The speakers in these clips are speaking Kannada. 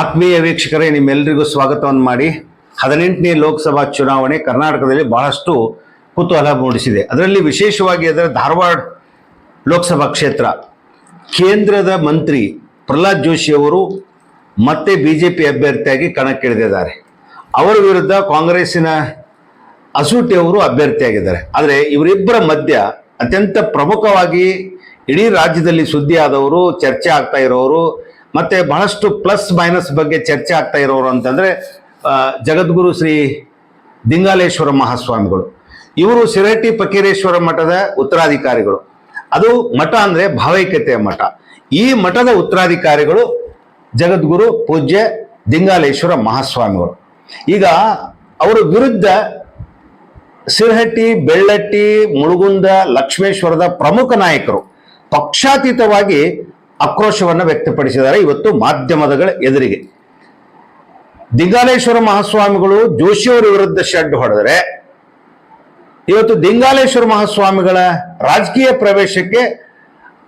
ಆತ್ಮೀಯ ವೀಕ್ಷಕರೇ ನಿಮ್ಮೆಲ್ಲರಿಗೂ ಸ್ವಾಗತವನ್ನು ಮಾಡಿ ಹದಿನೆಂಟನೇ ಲೋಕಸಭಾ ಚುನಾವಣೆ ಕರ್ನಾಟಕದಲ್ಲಿ ಬಹಳಷ್ಟು ಕುತೂಹಲ ಮೂಡಿಸಿದೆ. ಅದರಲ್ಲಿ ವಿಶೇಷವಾಗಿ ಅದರ ಧಾರವಾಡ ಲೋಕಸಭಾ ಕ್ಷೇತ್ರ. ಕೇಂದ್ರದ ಮಂತ್ರಿ ಪ್ರಹ್ಲಾದ್ ಜೋಶಿಯವರು ಮತ್ತೆ ಬಿ ಜೆ ಪಿ ಅಭ್ಯರ್ಥಿಯಾಗಿ ಕಣಕ್ಕಿಳಿದಿದ್ದಾರೆ. ಅವರ ವಿರುದ್ಧ ಕಾಂಗ್ರೆಸ್ಸಿನ ಅಸೂಟಿಯವರು ಅಭ್ಯರ್ಥಿಯಾಗಿದ್ದಾರೆ. ಆದರೆ ಇವರಿಬ್ಬರ ಮಧ್ಯ ಅತ್ಯಂತ ಪ್ರಮುಖವಾಗಿ ಇಡೀ ರಾಜ್ಯದಲ್ಲಿ ಸುದ್ದಿ ಆದವರು ಚರ್ಚೆ ಆಗ್ತಾ ಇರೋರು ಮತ್ತೆ ಬಹಳಷ್ಟು ಪ್ಲಸ್ ಮೈನಸ್ ಬಗ್ಗೆ ಚರ್ಚೆ ಆಗ್ತಾ ಇರೋರು ಅಂತಂದ್ರೆ ಜಗದ್ಗುರು ಶ್ರೀ ದಿಂಗಾಲೇಶ್ವರ ಮಹಾಸ್ವಾಮಿಗಳು. ಇವರು ಸಿರಹಟ್ಟಿ ಫಕೀರೇಶ್ವರ ಮಠದ ಉತ್ತರಾಧಿಕಾರಿಗಳು. ಅದು ಮಠ ಅಂದ್ರೆ ಭಾವೈಕ್ಯತೆಯ ಮಠ. ಈ ಮಠದ ಉತ್ತರಾಧಿಕಾರಿಗಳು ಜಗದ್ಗುರು ಪೂಜ್ಯ ದಿಂಗಾಲೇಶ್ವರ ಮಹಾಸ್ವಾಮಿಗಳು. ಈಗ ಅವರ ವಿರುದ್ಧ ಸಿರಹಟ್ಟಿ ಬೆಳ್ಳಟ್ಟಿ, ಮುಳುಗುಂದ, ಲಕ್ಷ್ಮೇಶ್ವರದ ಪ್ರಮುಖ ನಾಯಕರು ಪಕ್ಷಾತೀತವಾಗಿ ಆಕ್ರೋಶವನ್ನು ವ್ಯಕ್ತಪಡಿಸಿದ್ದಾರೆ ಇವತ್ತು ಮಾಧ್ಯಮದಗಳ ಎದುರಿಗೆ. ದಿಂಗಾಲೇಶ್ವರ ಮಹಾಸ್ವಾಮಿಗಳು ಜೋಶಿಯವರ ವಿರುದ್ಧ ಶೆಡ್ ಹೊಡೆದರೆ, ಇವತ್ತು ದಿಂಗಾಲೇಶ್ವರ ಮಹಾಸ್ವಾಮಿಗಳ ರಾಜಕೀಯ ಪ್ರವೇಶಕ್ಕೆ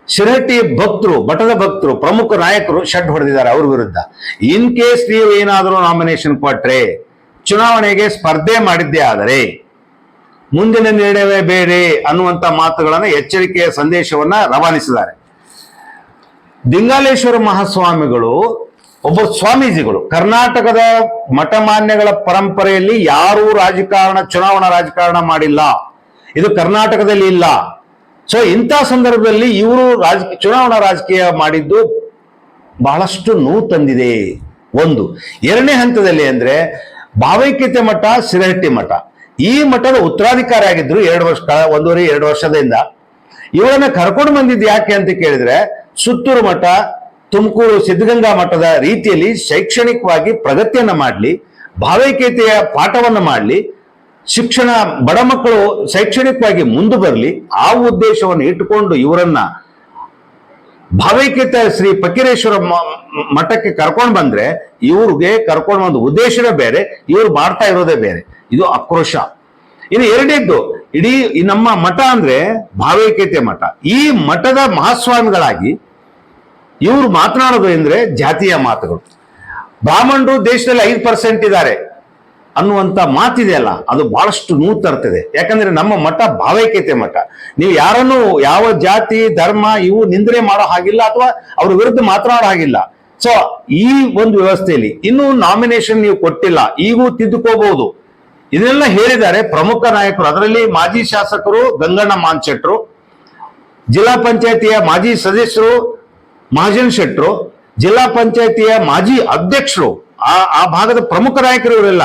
ಶಿರಹಟ್ಟಿ ಭಕ್ತರು, ಮಠದ ಭಕ್ತರು, ಪ್ರಮುಖ ನಾಯಕರು ಶೆಡ್ ಹೊಡೆದಿದ್ದಾರೆ ಅವ್ರ ವಿರುದ್ಧ. ಇನ್ ಕೇಸ್ ನೀವು ಏನಾದರೂ ನಾಮಿನೇಷನ್ ಕೊಟ್ಟರೆ ಚುನಾವಣೆಗೆ ಸ್ಪರ್ಧೆ ಮಾಡಿದ್ದೇ ಆದರೆ, ಮುಂದಿನ ನಿರ್ಣಯವೇ ಬೇರೆ ಅನ್ನುವಂಥ ಮಾತುಗಳನ್ನು, ಎಚ್ಚರಿಕೆಯ ಸಂದೇಶವನ್ನ ರವಾನಿಸಿದ್ದಾರೆ. ದಿಂಗಾಲೇಶ್ವರ ಮಹಾಸ್ವಾಮಿಗಳು, ಒಬ್ಬ ಸ್ವಾಮೀಜಿಗಳು. ಕರ್ನಾಟಕದ ಮಠಮಾನ್ಯಗಳ ಪರಂಪರೆಯಲ್ಲಿ ಯಾರೂ ರಾಜಕಾರಣ, ಚುನಾವಣಾ ರಾಜಕಾರಣ ಮಾಡಿಲ್ಲ. ಇದು ಕರ್ನಾಟಕದಲ್ಲಿ ಇಲ್ಲ. ಸೊ ಇಂಥ ಸಂದರ್ಭದಲ್ಲಿ ಇವರು ರಾಜ, ಚುನಾವಣಾ ರಾಜಕೀಯ ಮಾಡಿದ್ದು ಬಹಳಷ್ಟು ನೋವು ತಂದಿದೆ. ಒಂದು. ಎರಡನೇ ಹಂತದಲ್ಲಿ ಅಂದ್ರೆ ಭಾವೈಕ್ಯತೆ ಮಠ, ಸಿರಹಟ್ಟಿ ಮಠ. ಈ ಮಠದ ಉತ್ತರಾಧಿಕಾರಿ ಆಗಿದ್ರು ಎರಡು ವರ್ಷ, ಒಂದೂವರೆ, ಎರಡು ವರ್ಷದಿಂದ. ಇವರನ್ನ ಕರ್ಕೊಂಡು ಬಂದಿದ್ದು ಯಾಕೆ ಅಂತ ಕೇಳಿದ್ರೆ ಸುತ್ತೂರು ಮಠ, ತುಮಕೂರು ಸಿದ್ಧಗಂಗಾ ಮಠದ ರೀತಿಯಲ್ಲಿ ಶೈಕ್ಷಣಿಕವಾಗಿ ಪ್ರಗತಿಯನ್ನು ಮಾಡಲಿ, ಭಾವೈಕ್ಯತೆಯ ಪಾಠವನ್ನು ಮಾಡಲಿ, ಶಿಕ್ಷಣ ಬಡ ಮಕ್ಕಳು ಶೈಕ್ಷಣಿಕವಾಗಿ ಮುಂದೆ ಬರಲಿ, ಆ ಉದ್ದೇಶವನ್ನು ಇಟ್ಟುಕೊಂಡು ಇವರನ್ನ ಭಾವೈಕ್ಯತೆ ಶ್ರೀ ಫಕೀರೇಶ್ವರ ಮಠಕ್ಕೆ ಕರ್ಕೊಂಡು ಬಂದ್ರೆ, ಇವ್ರಿಗೆ ಕರ್ಕೊಂಡು ಬಂದ ಉದ್ದೇಶನೇ ಬೇರೆ, ಇವ್ರು ಮಾಡ್ತಾ ಇರೋದೇ ಬೇರೆ. ಇದು ಆಕ್ರೋಶ. ಇನ್ನು ಎರಡನೇದ್ದು, ಇಡೀ ನಮ್ಮ ಮಠ ಅಂದ್ರೆ ಭಾವೈಕ್ಯತೆ ಮಠ. ಈ ಮಠದ ಮಹಾಸ್ವಾಮಿಗಳಾಗಿ ಇವರು ಮಾತನಾಡೋದು ಎಂದ್ರೆ ಜಾತಿಯ ಮಾತುಗಳು. ಬ್ರಾಹ್ಮಣರು ದೇಶದಲ್ಲಿ ಐದು ಪರ್ಸೆಂಟ್ ಇದ್ದಾರೆ ಅನ್ನುವಂತ ಮಾತಿದೆಯಲ್ಲ ಅದು ಬಹಳಷ್ಟು ನೂತ ತರ್ತದೆ ಯಾಕಂದ್ರೆ ನಮ್ಮ ಮಠ ಭಾವೈಕ್ಯತೆ ಮಠ. ನೀವು ಯಾರನ್ನು, ಯಾವ ಜಾತಿ, ಧರ್ಮ, ಇವು ನಿಂದ್ರೆ ಮಾಡೋ ಹಾಗಿಲ್ಲ ಅಥವಾ ಅವ್ರ ವಿರುದ್ಧ ಮಾತನಾಡೋ ಹಾಗಿಲ್ಲ. ಸೊ ಈ ಒಂದು ವ್ಯವಸ್ಥೆಯಲ್ಲಿ ಇನ್ನೂ ನಾಮಿನೇಷನ್ ನೀವು ಕೊಟ್ಟಿಲ್ಲ, ಈಗೂ ತಿದ್ದುಕೋಬಹುದು ಇದನ್ನೆಲ್ಲ ಹೇಳಿದ್ದಾರೆ ಪ್ರಮುಖ ನಾಯಕರು. ಅದರಲ್ಲಿ ಮಾಜಿ ಶಾಸಕರು ಗಂಗಣ್ಣ ಮಾನ್ಶೆಟ್ರು ಜಿಲ್ಲಾ ಪಂಚಾಯತಿಯ ಮಾಜಿ ಸದಸ್ಯರು ಮಹಾಜನ್ ಶೆಟ್ರು, ಜಿಲ್ಲಾ ಪಂಚಾಯತಿಯ ಮಾಜಿ ಅಧ್ಯಕ್ಷರು, ಆ ಆ ಭಾಗದ ಪ್ರಮುಖ ನಾಯಕರು ಇವರೆಲ್ಲ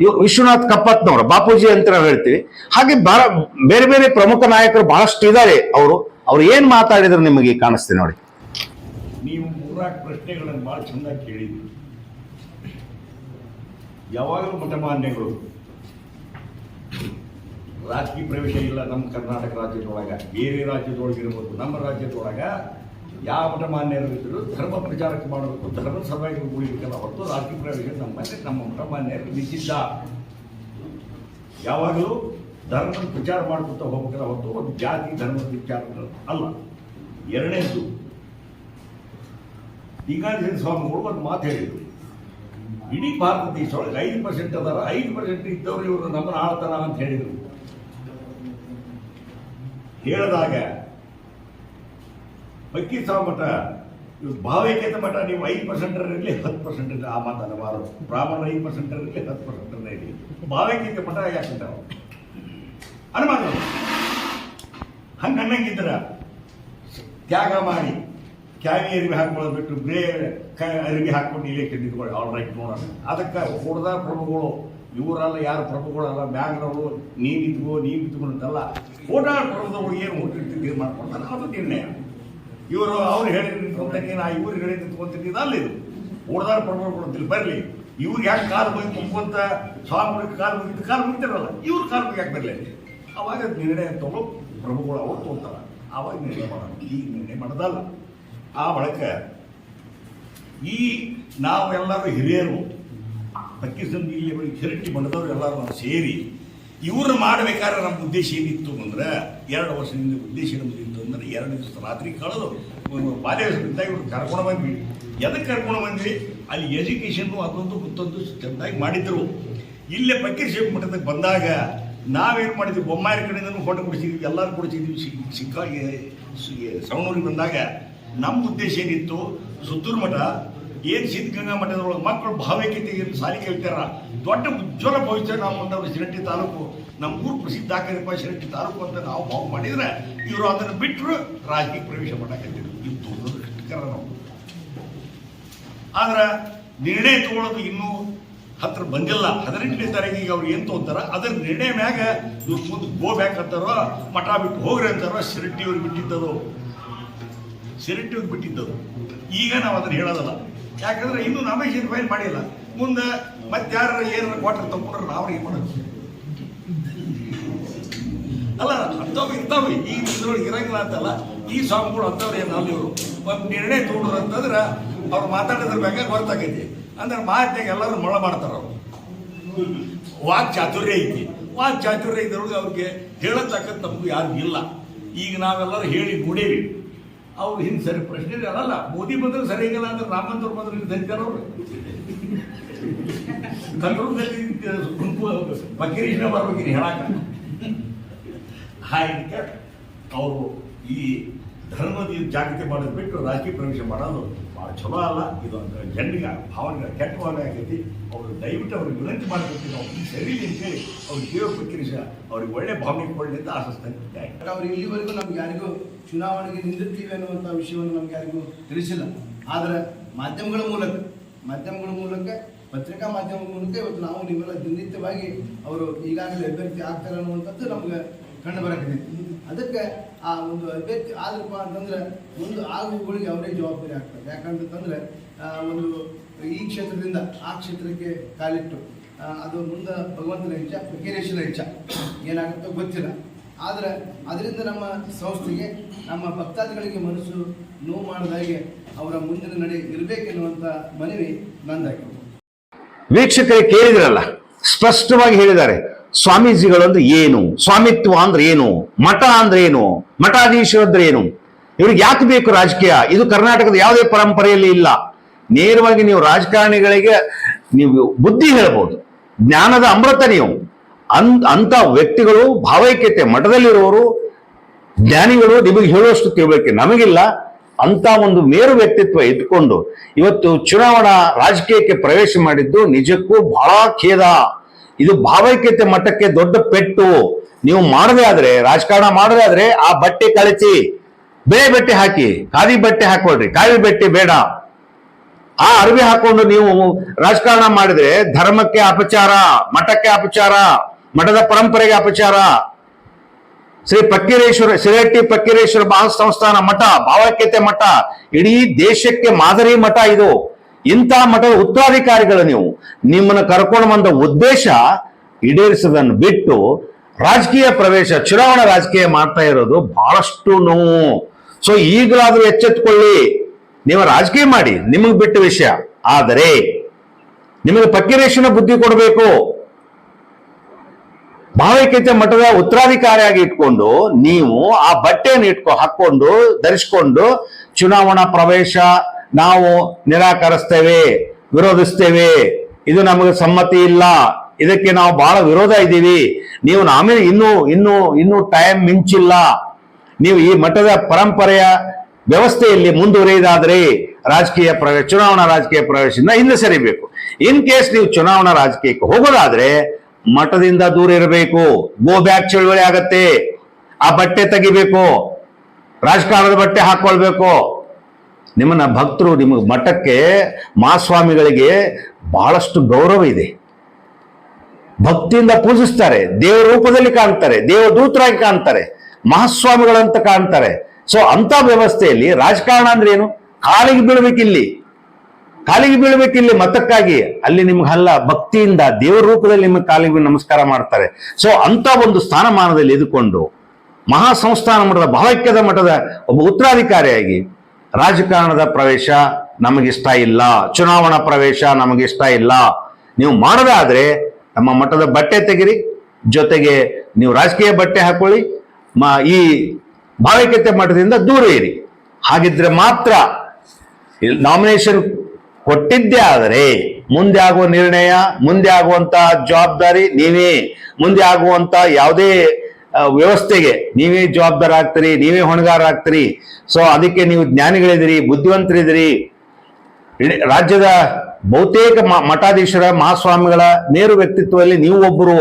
ಇವ್ರು ವಿಶ್ವನಾಥ್ ಕಪ್ಪತ್ನವರು, ಬಾಪೂಜಿ ಅಂತ ನಾವು ಹೇಳ್ತೀವಿ. ಹಾಗೆ ಬೇರೆ ಬೇರೆ ಪ್ರಮುಖ ನಾಯಕರು ಬಹಳಷ್ಟು ಇದ್ದಾರೆ ಅವರು. ಅವ್ರು ಏನ್ ಮಾತಾಡಿದ್ರು ನಿಮಗೆ ಕಾಣಿಸ್ತೀನಿ ನೋಡಿ. ನೀವು ಮೂರ್ನಾಲ್ಕು ಪ್ರಶ್ನೆಗಳನ್ನು ಬಹಳ ಚಂದ ಕೇಳಿದ್ರಿ ಯಾವಾಗಲೂ ಮಠಮಾನ್ಯಗಳು ರಾಜಕೀಯ ಪ್ರವೇಶ ಇಲ್ಲ ನಮ್ಮ ಕರ್ನಾಟಕ ರಾಜ್ಯದೊಳಗ, ಬೇರೆ ರಾಜ್ಯದೊಳಗಿರ್ಬೋದು, ನಮ್ಮ ರಾಜ್ಯದೊಳಗ ಯಾವ ಮಠಮಾನ್ಯರು ಇದ್ದರೂ ಧರ್ಮ ಪ್ರಚಾರಕ್ಕೆ ಮಾಡಬೇಕು ಧರ್ಮ ಸಭೆಗೆ ಉಳಿಬೇಕಲ್ಲ ಹೊರತು ರಾಜಕೀಯ ಪ್ರವೇಶ ನಮ್ಮಲ್ಲಿ ನಮ್ಮ ಮಠಮಾನ್ಯರು ನಿಷಿದ್ಧ. ಯಾವಾಗಲೂ ಧರ್ಮದ ಪ್ರಚಾರ ಮಾಡ್ಕೊತಾ ಹೋಗ್ಬೇಕಲ್ಲ ಹೊರತು ಒಂದು ಜಾತಿ, ಧರ್ಮದ ವಿಚಾರ ಅಲ್ಲ. ಎರಡನೇದು, ಲಿಂಗಾಯತ ಸ್ವಾಮಿಗಳು ಒಂದು ಮಾತು ಹೇಳಿದರು. ಇಡೀ ಭಾರತ ದೇಶ ಒಳಗೆ ಐದು ಪರ್ಸೆಂಟ್ ಅದಾರ, ಐದು ಪರ್ಸೆಂಟ್ ಇದ್ದವರು ಇವರು ನಮ್ಮನ್ನ ಆಳ್ತಾರ ಅಂತ ಹೇಳಿದರು. ಹೇಳಿದಾಗ ಬಕ್ಕಿ ಮಠ, ಇವ್ರು ಭಾವೈಕ್ಯತೆ ಮಠ, ನೀವು ಐದು ಪರ್ಸೆಂಟ್ ಇರಲಿ, ಹತ್ತು ಪರ್ಸೆಂಟ್ ಇರಲಿ, ಆ ಮಾತು ಮಾರು ಬ್ರಾಹ್ಮಣ ಐದು ಪರ್ಸೆಂಟ್ ಇರಲಿ, ಹತ್ತು ಪರ್ಸೆಂಟ್ ಇರಲಿ ಭಾವೈಕ್ಯತೆ ಮಠ ಯಾಕಂತ ಅನುಮಾನ ಹಂಗೆ ಅನ್ನಂಗಿದ್ರ ತ್ಯಾಗ ಮಾಡಿ ಕ್ಯಾವಿ ಅರಿವಿ ಹಾಕೊಳ್ಳೋದು ಬಿಟ್ಟು ಬೇರೆ ಅರಿವಿ ಹಾಕೊಂಡು ಇಲೆಕ್ಷನ್ ನಿಂತ್ಕೊಳ್ಳಿ ಆಲ್ ರೈಟ್ ನೋಡೋಣ. ಅದಕ್ಕೆ ಹೊಡೆದ ಪ್ರಭುಗಳು, ಇವರಲ್ಲ ಯಾರು ಪ್ರಭುಗಳಲ್ಲ ಬ್ಯಾಂಕ್ನವರು ನೀನು ಇದ್ಕೋ ನೀನು ಇದ್ಕೊಂಡಲ್ಲ ಓಡಾಡ ಪ್ರಭುದವರು ಏನು ಹುಟ್ಟಿರ್ತಿದ್ದು ಮಾಡ್ಕೊಡ್ತಾರೆ ಅದು ನಿರ್ಣಯ. ಇವರು ಅವ್ರು ಹೇಳಿ ನಿಂತ್ಕೊಂಡಂಗೆ ನಾ ಇವ್ರು ನಿಂತ್ಕೊಂತಿದ್ದು ಅಲ್ಲ ಇದು ಓಡದಾರ ಪ್ರಮಾಣ ಕೊಡ್ತಿಲ್ಲ ಬರಲಿ. ಇವ್ರಿಗೆ ಯಾಕೆ ಕಾಲು ಮುಗಿ ಕುಂಕೊಂತ ಸ್ವಾಮಿಗೆ ಕಾಲು ಬಗ್ಗೆ ಕಾಲು ಮುಗಿತಿರಲ್ಲ ಇವ್ರ ಕಾಲು ಮುಗಿ ಯಾಕೆ ಬರಲಿ? ಅವಾಗ ನಿರ್ಣಯ ತಗೋ ಪ್ರಭುಗಳು ಅವ್ರು ತೊಗೊಳ್ತಾರ ಆವಾಗ ನಿರ್ಣಯ ಮಾಡೋಣ ಈಗ ನಿರ್ಣಯ ಮಾಡದಲ್ಲ. ಆ ಬಳಿಕ ಈ ನಾವೆಲ್ಲರೂ ಹಿರಿಯರು ಹಿರಿಯರು ಸಂಧಿ ಇಲ್ಲಿ ಹಿರಟ್ಟಿ ಬಂದವರು ಎಲ್ಲರೂ ನಾವು ಸೇರಿ ಇವ್ರು ಮಾಡಬೇಕಾದ್ರೆ ನಮ್ಮ ಉದ್ದೇಶ ಏನಿತ್ತು ಅಂದ್ರೆ, ಎರಡು ವರ್ಷದಿಂದ ಉದ್ದೇಶ ನಮ್ದು ಅಂದ್ರೆ ಎರಡು ದಿವಸ ರಾತ್ರಿ ಕಳೆದು ಇವರು ಕರ್ಕೊಂಡು ಬಂದ್ವಿ. ಎದಕ್ಕೆ ಕರ್ಕೊಂಡು ಬಂದ್ವಿ? ಅಲ್ಲಿ ಎಜುಕೇಷನ್ನು ಅದೊಂದು ಮತ್ತೊಂದು ಚೆಂದಾಗಿ ಮಾಡಿದ್ರು. ಇಲ್ಲೇ ಶೇಪ್ ಮಠದಾಗ ಬಂದಾಗ ನಾವೇನು ಮಾಡಿದ್ವಿ? ಬೊಮ್ಮಾಯಿ ಕಡೆಯಿಂದ ಫೋಟೋ ಕೊಡಿಸಿದ್ವಿ ಎಲ್ಲರೂ ಕೊಡಿಸಿದ್ವಿ. ಸಿಕ್ಕ ಸವಣೂರಿಗೆ ಬಂದಾಗ ನಮ್ಮ ಉದ್ದೇಶ ಏನಿತ್ತು? ಸುತ್ತೂರು ಮಠ ಏನು ಸಿದ್ಧಗಂಗಾ ಮಠದೊಳಗೆ ಮಕ್ಕಳು ಭಾವೈಕ್ಯತೆಗೆ ಸಾಲಿ ಕೇಳ್ತಾರ? ದೊಡ್ಡ ಉಜ್ವಲ ಭವಿಷ್ಯ ನಾವು ಕೊಂಡವರು ಶಿರಟ್ಟಿ ತಾಲೂಕು ನಮ್ಮ ಊರು ಪ್ರಸಿದ್ಧ ಆಕರಪ್ಪ ಶಿರಟ್ಟಿ ತಾಲೂಕು ಅಂತ ನಾವು ಭಾವ ಮಾಡಿದ್ರೆ ಇವರು ಅದನ್ನು ಬಿಟ್ಟರು ರಾಜಕೀಯ ಪ್ರವೇಶ ಮಾಡಕತ್ತಿದ್ರು. ಇದು ದೊಡ್ಡ ಕಷ್ಟಕರ ನಾವು. ಆದ್ರೆ ನಿರ್ಣಯ ತಗೊಳ್ಳೋದು ಇನ್ನೂ ಹತ್ರ ಬಂದಿಲ್ಲ. ಹದಿನೆಂಟನೇ ತಾರೀಕಿಗೆ ಅವ್ರು ಏನು ತಗೋತಾರ ಅದರ ನಿರ್ಣಯ ಮ್ಯಾಗ ಇವ್ರು ಮುಂದೆ ಗೋ ಬ್ಯಾಕ್ ಅಂತಾರೋ, ಮಠ ಬಿಟ್ಟು ಹೋಗ್ರಿ ಅಂತಾರೋ ಶಿರಟ್ಟಿ ಅವ್ರಿಗೆ ಬಿಟ್ಟಿದ್ದದು. ಶಿರಟ್ಟಿ ಅವ್ರಿಗೆ ಬಿಟ್ಟಿದ್ದದು. ಈಗ ನಾವು ಅದನ್ನ ಹೇಳೋದಲ್ಲ. ಯಾಕಂದ್ರೆ ಇನ್ನೂ ನಮಗೆ ಫೈಲ್ ಮಾಡಿಲ್ಲ. ಮುಂದೆ ಮತ್ತೆ ಯಾರ ಏನಾರ ಕ್ವಾರ್ಟರ್ ತಗೊಂಡ್ರೆ ನಾವು ಏನು ಮಾಡೋದು ಅಲ್ಲ ಅಂಥವು ಇರ್ತಾವೆ ಈ ಇದ್ರೊಳಗೆ ಇರಂಗಿಲ್ಲ ಅಂತಲ್ಲ, ಈ ಸ್ವಾಮಿಗಳು ಅಂಥವ್ರು ಏನು ಅಲ್ಲಿ ಇವರು. ಒಂದು ನಿರ್ಣಯ ತಗೊಂಡ್ರು ಅಂತಂದ್ರೆ ಅವ್ರು ಮಾತಾಡೋದ್ರ ಬೇಕಾಗ ಗೊತ್ತಾಗೈತಿ. ಅಂದ್ರೆ ಮಾತಿನಾಗ ಎಲ್ಲರೂ ಮೊಳ ಮಾಡ್ತಾರ ಅವ್ರು. ವಾಕ್ ಚಾತುರ್ಯ ಐತಿ. ವಾಕ್ ಚಾತುರ್ಯ ಇದ್ರೊಳಗೆ ಅವ್ರಿಗೆ ಹೇಳತಕ್ಕಂಥ ನಮಗೂ ಯಾರು ಇಲ್ಲ. ಈಗ ನಾವೆಲ್ಲರೂ ಹೇಳಿ ನೋಡೇವಿ. ಅವ್ರು ಹಿಂಗೆ ಸರಿ ಪ್ರಶ್ನೆ ಅಲ್ಲ ಮೋದಿ ಬಂದ್ರೆ ಸರಿಯಾಗಿಲ್ಲ ಅಂದ್ರೆ ರಾಮಂತವ್ರು ಬಂದ್ರೆ ಧರಿತಾರ ಅವರು? ಕಲ್ಲೂರಲ್ಲಿ ಗುಂಪು ಬಕೀರೀಶ್ನ ಬರ್ಬೇಕು ಹೇಳಾಕ ಹಾಗೆ ಅವರು ಈ ಧರ್ಮದ ಜಾಗೃತಿ ಮಾಡೋದು ಬಿಟ್ಟು ರಾಜಕೀಯ ಪ್ರವೇಶ ಮಾಡೋದು ಭಾಳ ಚಲೋ ಅಲ್ಲ. ಇದು ಒಂದು ಜನರಿಗೆ ಭಾವನೆಗಳ ಕೆಟ್ಟ ಭಾವನೆ ಆಗೈತಿ. ಅವರು ದಯವಿಟ್ಟು ಅವ್ರಿಗೆ ವಿನಂತಿ ಮಾಡಬೇಕು. ನಾವು ಸರಿ ಅಂತೇಳಿ ಅವ್ರಿಗೆ ದೇವ್ರ ಪ್ರಕ್ರಿಯೆ ಅವ್ರಿಗೆ ಒಳ್ಳೆ ಭಾವನೆ ಕೊಡಲಿ ಅಂತ ಆಶಿಸ್ತಾ ಇದ್ದಾರೆ ಬಟ್ ಅವ್ರು ಇಲ್ಲಿವರೆಗೂ ನಮ್ಗೆ ಯಾರಿಗೂ ಚುನಾವಣೆಗೆ ನಿಂದಿರ್ತೀವಿ ಅನ್ನುವಂಥ ವಿಷಯವನ್ನು ನಮಗೆ ಯಾರಿಗೂ ತಿಳಿಸಿಲ್ಲ. ಆದರೆ ಮಾಧ್ಯಮಗಳ ಮೂಲಕ ಮಾಧ್ಯಮಗಳ ಮೂಲಕ, ಪತ್ರಿಕಾ ಮಾಧ್ಯಮದ ಮೂಲಕ ಇವತ್ತು ನಾವು ನೀವೆಲ್ಲ ದಿನನಿತ್ಯವಾಗಿ ಅವರು ಈಗಾಗಲೇ ಅಭ್ಯರ್ಥಿ ಆಗ್ತಾರೆ ಅನ್ನುವಂಥದ್ದು ನಮ್ಗೆ ಕಂಡು ಬರಕತ್ತೈತಿ ಅದಕ್ಕೆ ಆ ಒಂದು ಅಭ್ಯರ್ಥಿ ಆದ್ರಪ್ಪ ಅಂತಂದ್ರೆ ಒಂದು ಆಗುಗಳಿಗೆ ಅವರೇ ಜವಾಬ್ದಾರಿ ಆಗ್ತದೆ ಯಾಕಂತಂದ್ರೆ ಒಂದು ಈ ಕ್ಷೇತ್ರದಿಂದ ಆ ಕ್ಷೇತ್ರಕ್ಕೆ ಕಾಲಿಟ್ಟು ಅದು ಮುಂದೆ ಭಗವಂತನ ಹೆಚ್ಚ ಫಕೀರೇಶ್ವರ ಹೆಚ್ಚ ಏನಾಗುತ್ತೋ ಗೊತ್ತಿಲ್ಲ. ಆದರೆ ಅದರಿಂದ ನಮ್ಮ ಸಂಸ್ಥೆಗೆ, ನಮ್ಮ ಭಕ್ತಾದಿಗಳಿಗೆ ಮನಸ್ಸು ನೋವು ಮಾಡಿದಾಗೆ ಅವರ ಮುಂದಿನ ನಡೆ ಇರಬೇಕೆನ್ನುವಂಥ ಮನವಿ ನಂದಾಗಿದೆ ವೀಕ್ಷಕರಿಗೆ ಕೇಳಿದ್ರಲ್ಲ, ಸ್ಪಷ್ಟವಾಗಿ ಹೇಳಿದ್ದಾರೆ ಸ್ವಾಮೀಜಿಗಳು ಅಂದ್ರೆ ಏನು, ಸ್ವಾಮಿತ್ವ ಅಂದ್ರೆ ಏನು, ಮಠ ಅಂದ್ರೆ ಏನು, ಮಠಾಧೀಶರು ಅಂದ್ರೆ ಏನು? ಇವ್ರಿಗೆ ಯಾಕೆ ಬೇಕು ರಾಜಕೀಯ? ಇದು ಕರ್ನಾಟಕದ ಯಾವುದೇ ಪರಂಪರೆಯಲ್ಲಿ ಇಲ್ಲ. ನೇರವಾಗಿ ನೀವು ರಾಜಕಾರಣಿಗಳಿಗೆ ನೀವು ಬುದ್ಧಿ ಹೇಳ್ಬೋದು, ಜ್ಞಾನದ ಅಮೃತ ನೀವು. ಅಂತ ವ್ಯಕ್ತಿಗಳು ಭಾವೈಕ್ಯತೆ ಮಠದಲ್ಲಿರುವವರು, ಜ್ಞಾನಿಗಳು ನಿಮಗೆ ಹೇಳುವಷ್ಟು ತಿಳ್ಬೇಕು. ನಮಗಿಲ್ಲ. ಅಂತ ಒಂದು ಮೇರು ವ್ಯಕ್ತಿತ್ವ ಇಟ್ಕೊಂಡು ಇವತ್ತು ಚುನಾವಣಾ ರಾಜಕೀಯಕ್ಕೆ ಪ್ರವೇಶ ಮಾಡಿದ್ದು ನಿಜಕ್ಕೂ ಬಹಳ ಖೇದ. ಇದು ಭಾವೈಕ್ಯತೆ ಮಟ್ಟಕ್ಕೆ ದೊಡ್ಡ ಪೆಟ್ಟು. ನೀವು ಮಾಡದೇ ಆದ್ರೆ, ರಾಜಕಾರಣ ಮಾಡದೇ ಆದ್ರೆ ಆ ಬಟ್ಟೆ ಕಳಚಿ, ಬೇರೆ ಬಟ್ಟೆ ಹಾಕಿ, ಖಾದಿ ಬಟ್ಟೆ ಹಾಕೊಳ್ರಿ. ಕಾವಿ ಬಟ್ಟೆ ಬೇಡ. ಆ ಅರವಿ ಹಾಕೊಂಡು ನೀವು ರಾಜಕಾರಣ ಮಾಡಿದ್ರೆ ಧರ್ಮಕ್ಕೆ ಅಪಚಾರ, ಮಠಕ್ಕೆ ಅಪಚಾರ. ಮಠದ ಪರಂಪರೆಗೆ ಅಪಚಾರ. ಶ್ರೀ ಪಕ್ಕೀರೇಶ್ವರ ಶಿರಟ್ಟಿ ಪಕ್ಕೀರೇಶ್ವರ ಮಹಾಸಂಸ್ಥಾನ ಮಠ ಭಾವೈಕ್ಯತೆ ಮಠ, ಇಡೀ ದೇಶಕ್ಕೆ ಮಾದರಿ ಮಠ ಇದು. ಇಂಥ ಮಠದ ಉತ್ತರಾಧಿಕಾರಿಗಳು ನೀವು. ನಿಮ್ಮನ್ನ ಕರ್ಕೊಂಡು ಬಂದ ಉದ್ದೇಶ ಈಡೇರಿಸೋದನ್ನು ಬಿಟ್ಟು ರಾಜಕೀಯ ಪ್ರವೇಶ, ಚುನಾವಣಾ ರಾಜಕೀಯ ಮಾಡ್ತಾ ಇರೋದು ಬಹಳಷ್ಟು ನೋವು. ಸೊ ಈಗಲಾದ್ರೂ ಎಚ್ಚೆತ್ಕೊಳ್ಳಿ. ನೀವು ರಾಜಕೀಯ ಮಾಡಿ, ನಿಮಗೆ ಬಿಟ್ಟ ವಿಷಯ. ಆದರೆ, ನಿಮಗೆ ಪಕ್ಕೀರೇಶನ ಬುದ್ಧಿ ಕೊಡಬೇಕು. ಭಾವೈಕ್ಯತೆ ಮಠದ ಉತ್ತರಾಧಿಕಾರಿಯಾಗಿ ಇಟ್ಕೊಂಡು ನೀವು ಆ ಬಟ್ಟೆಯನ್ನು ಇಟ್ಕೊ ಹಾಕೊಂಡು ಧರಿಸ್ಕೊಂಡು ಚುನಾವಣಾ ಪ್ರವೇಶ ನಾವು ನಿರಾಕರಿಸ್ತೇವೆ, ವಿರೋಧಿಸ್ತೇವೆ. ಇದು ನಮಗೆ ಸಮ್ಮತಿ ಇಲ್ಲ. ಇದಕ್ಕೆ ನಾವು ಬಹಳ ವಿರೋಧ ಇದ್ದೀವಿ. ನೀವು ನಾಮೇ ಇನ್ನೂ ಇನ್ನೂ ಇನ್ನೂ ಟೈಮ್ ಮಿಂಚಿಲ್ಲ. ನೀವು ಈ ಮಠದ ಪರಂಪರೆಯ ವ್ಯವಸ್ಥೆಯಲ್ಲಿ ಮುಂದುವರಿಯುವುದಾದರೆ ರಾಜಕೀಯ ಪ್ರವೇಶ ಚುನಾವಣಾ ರಾಜಕೀಯ ಪ್ರವೇಶದಿಂದ ಹಿಂದೆ ಸರಿಬೇಕು. ಇನ್ ಕೇಸ್ ನೀವು ಚುನಾವಣಾ ರಾಜಕೀಯಕ್ಕೆ ಹೋಗೋದಾದ್ರೆ ಮಠದಿಂದ ದೂರ ಇರಬೇಕು. ಗೋ ಬ್ಯಾಕ್ ಚಳುವಳಿ ಆಗತ್ತೆ. ಆ ಬಟ್ಟೆ ತೆಗಿಬೇಕು. ರಾಜಕಾರಣದ ಬಟ್ಟೆ ಹಾಕೊಳ್ಬೇಕು. ನಿಮ್ಮನ್ನ ಭಕ್ತರು ನಿಮಗೆ ಮಠಕ್ಕೆ ಮಹಾಸ್ವಾಮಿಗಳಿಗೆ ಬಹಳಷ್ಟು ಗೌರವ ಇದೆ. ಭಕ್ತಿಯಿಂದ ಪೂಜಿಸ್ತಾರೆ. ದೇವರ ರೂಪದಲ್ಲಿ ಕಾಣ್ತಾರೆ. ದೇವದೂತರಾಗಿ ಕಾಣ್ತಾರೆ. ಮಹಾಸ್ವಾಮಿಗಳಂತ ಕಾಣ್ತಾರೆ. ಸೊ ಅಂತ ವ್ಯವಸ್ಥೆಯಲ್ಲಿ ರಾಜಕಾರಣ ಅಂದ್ರೆ ಏನು? ಕಾಲಿಗೆ ಬೀಳ್ಬೇಕಿಲ್ಲಿ. ಕಾಲಿಗೆ ಬೀಳ್ಬೇಕು ಇಲ್ಲಿ ಮತಕ್ಕಾಗಿ. ಅಲ್ಲಿ ನಿಮ್ಗೆ ಅಲ್ಲ ಭಕ್ತಿಯಿಂದ ದೇವರ ರೂಪದಲ್ಲಿ ನಿಮಗೆ ಕಾಲಿಗೆ ನಮಸ್ಕಾರ ಮಾಡ್ತಾರೆ. ಸೊ ಅಂತ ಒಂದು ಸ್ಥಾನಮಾನದಲ್ಲಿ ಇದ್ಕೊಂಡು ಮಹಾ ಸಂಸ್ಥಾನ ಮಠದ ಭಾವೈಕ್ಯದ ಮಠದ ಒಬ್ಬ ಉತ್ತರಾಧಿಕಾರಿಯಾಗಿ ರಾಜಕಾರಣದ ಪ್ರವೇಶ ನಮಗಿಷ್ಟ ಇಲ್ಲ. ಚುನಾವಣಾ ಪ್ರವೇಶ ನಮಗಿಷ್ಟ ಇಲ್ಲ. ನೀವು ಮಾಡದಾದ್ರೆ ನಮ್ಮ ಮಠದ ಬಟ್ಟೆ ತೆಗಿರಿ, ಜೊತೆಗೆ ನೀವು ರಾಜಕೀಯ ಬಟ್ಟೆ ಹಾಕೊಳ್ಳಿ, ಮ, ಈ ಭಾವೈಕ್ಯತೆ ಮಠದಿಂದ ದೂರ ಇರಿ. ಹಾಗಿದ್ರೆ ಮಾತ್ರ ನಾಮಿನೇಷನ್ ಕೊಟ್ಟಿದ್ದೇ ಆದರೆ ಮುಂದೆ ಆಗುವ ನಿರ್ಣಯ, ಮುಂದೆ ಆಗುವಂತ ಜವಾಬ್ದಾರಿ ನೀವೇ. ಮುಂದೆ ಆಗುವಂತ ಯಾವುದೇ ವ್ಯವಸ್ಥೆಗೆ ನೀವೇ ಜವಾಬ್ದಾರ ಆಗ್ತೀರಿ, ನೀವೇ ಹೊಣೆಗಾರ ಆಗ್ತೀರಿ. ಸೊ ಅದಕ್ಕೆ ನೀವು ಜ್ಞಾನಿಗಳಿದಿರಿ ಬುದ್ಧಿವಂತರಿದಿರಿ ಇಡೀ ರಾಜ್ಯದ ಬಹುತೇಕ ಮಠಾಧೀಶರ, ಮಹಾಸ್ವಾಮಿಗಳ ನೇರು ವ್ಯಕ್ತಿತ್ವದಲ್ಲಿ ನೀವು ಒಬ್ಬರು.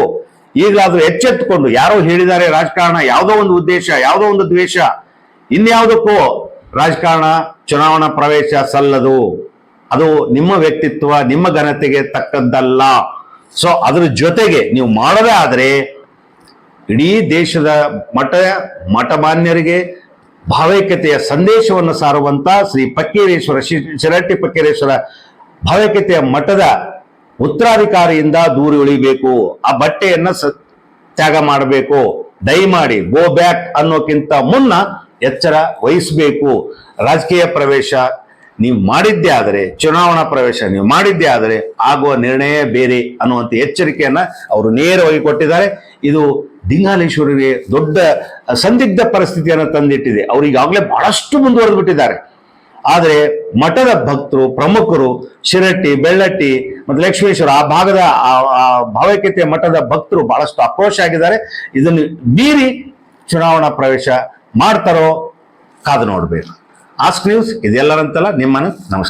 ಈಗಲಾದ್ರೂ ಎಚ್ಚೆತ್ತುಕೊಂಡು, ಯಾರೋ ಹೇಳಿದ್ದಾರೆ ರಾಜಕಾರಣ, ಯಾವುದೋ ಒಂದು ಉದ್ದೇಶ, ಯಾವುದೋ ಒಂದು ದ್ವೇಷ, ಇನ್ಯಾವುದಕ್ಕೂ ರಾಜಕಾರಣ, ಚುನಾವಣಾ ಪ್ರವೇಶ ಸಲ್ಲದು. ಅದು ನಿಮ್ಮ ವ್ಯಕ್ತಿತ್ವ, ನಿಮ್ಮ ಘನತೆಗೆ ತಕ್ಕದ್ದಲ್ಲ. ಸೊ ಅದರ ಜೊತೆಗೆ ನೀವು ಮಾಡದೇ ಆದರೆ ಇಡೀ ದೇಶದ ಮಠ, ಮಠಮಾನ್ಯರಿಗೆ ಭಾವೈಕ್ಯತೆಯ ಸಂದೇಶವನ್ನು ಸಾರುವಂತ ಶ್ರೀ ಪಕ್ಕೇರೇಶ್ವರ, ಶಿ- ಶಿರಟ್ಟಿ ಪಕ್ಕೇರೇಶ್ವರ ಭಾವೈಕ್ಯತೆಯ ಮಠದ ಉತ್ತರಾಧಿಕಾರಿಯಿಂದ ದೂರ ಉಳಿಬೇಕು ಆ ಬಟ್ಟೆಯನ್ನ ಸ, ತ್ಯಾಗ ಮಾಡಬೇಕು. ದಯಮಾಡಿ ಗೋ ಬ್ಯಾಕ್ ಅನ್ನೋಕ್ಕಿಂತ ಮುನ್ನ ಎಚ್ಚರ ವಹಿಸಬೇಕು. ರಾಜಕೀಯ ಪ್ರವೇಶ ನೀವು ಮಾಡಿದ್ದೇ ಆದರೆ, ಚುನಾವಣಾ ಪ್ರವೇಶ ನೀವು ಮಾಡಿದ್ದೇ ಆದರೆ ಆಗುವ ನಿರ್ಣಯ ಬೇರೆ ಅನ್ನುವಂಥ ಎಚ್ಚರಿಕೆಯನ್ನ ಅವರು ನೇರವಾಗಿ ಕೊಟ್ಟಿದ್ದಾರೆ. ಇದು ದಿಂಗಾಲೇಶ್ವರಿಗೆ ದೊಡ್ಡ ಸಂದಿಗ್ಧ ಪರಿಸ್ಥಿತಿಯನ್ನು ತಂದಿಟ್ಟಿದೆ. ಅವರು ಈಗಾಗಲೇ ಬಹಳಷ್ಟು ಮುಂದುವರೆದು ಬಿಟ್ಟಿದ್ದಾರೆ. ಆದರೆ ಮಠದ ಭಕ್ತರು, ಪ್ರಮುಖರು, ಶಿರಟ್ಟಿ, ಬೆಳ್ಳಟ್ಟಿ ಮತ್ತು ಲಕ್ಷ್ಮೇಶ್ವರ ಆ ಭಾಗದ ಭಾವೈಕ್ಯತೆಯ ಮಠದ ಭಕ್ತರು ಬಹಳಷ್ಟು ಆಕ್ರೋಶ ಆಗಿದ್ದಾರೆ. ಇದನ್ನು ಮೀರಿ ಚುನಾವಣಾ ಪ್ರವೇಶ ಮಾಡ್ತಾರೋ ಕಾದು ನೋಡಬೇಕು. ಆಸ್ಕ್ ನ್ಯೂಸ್ ಇದೆಲ್ಲರಂತಲ್ಲ ನಿಮ್ಮನ್ನು ನಮಸ್ಕಾರ.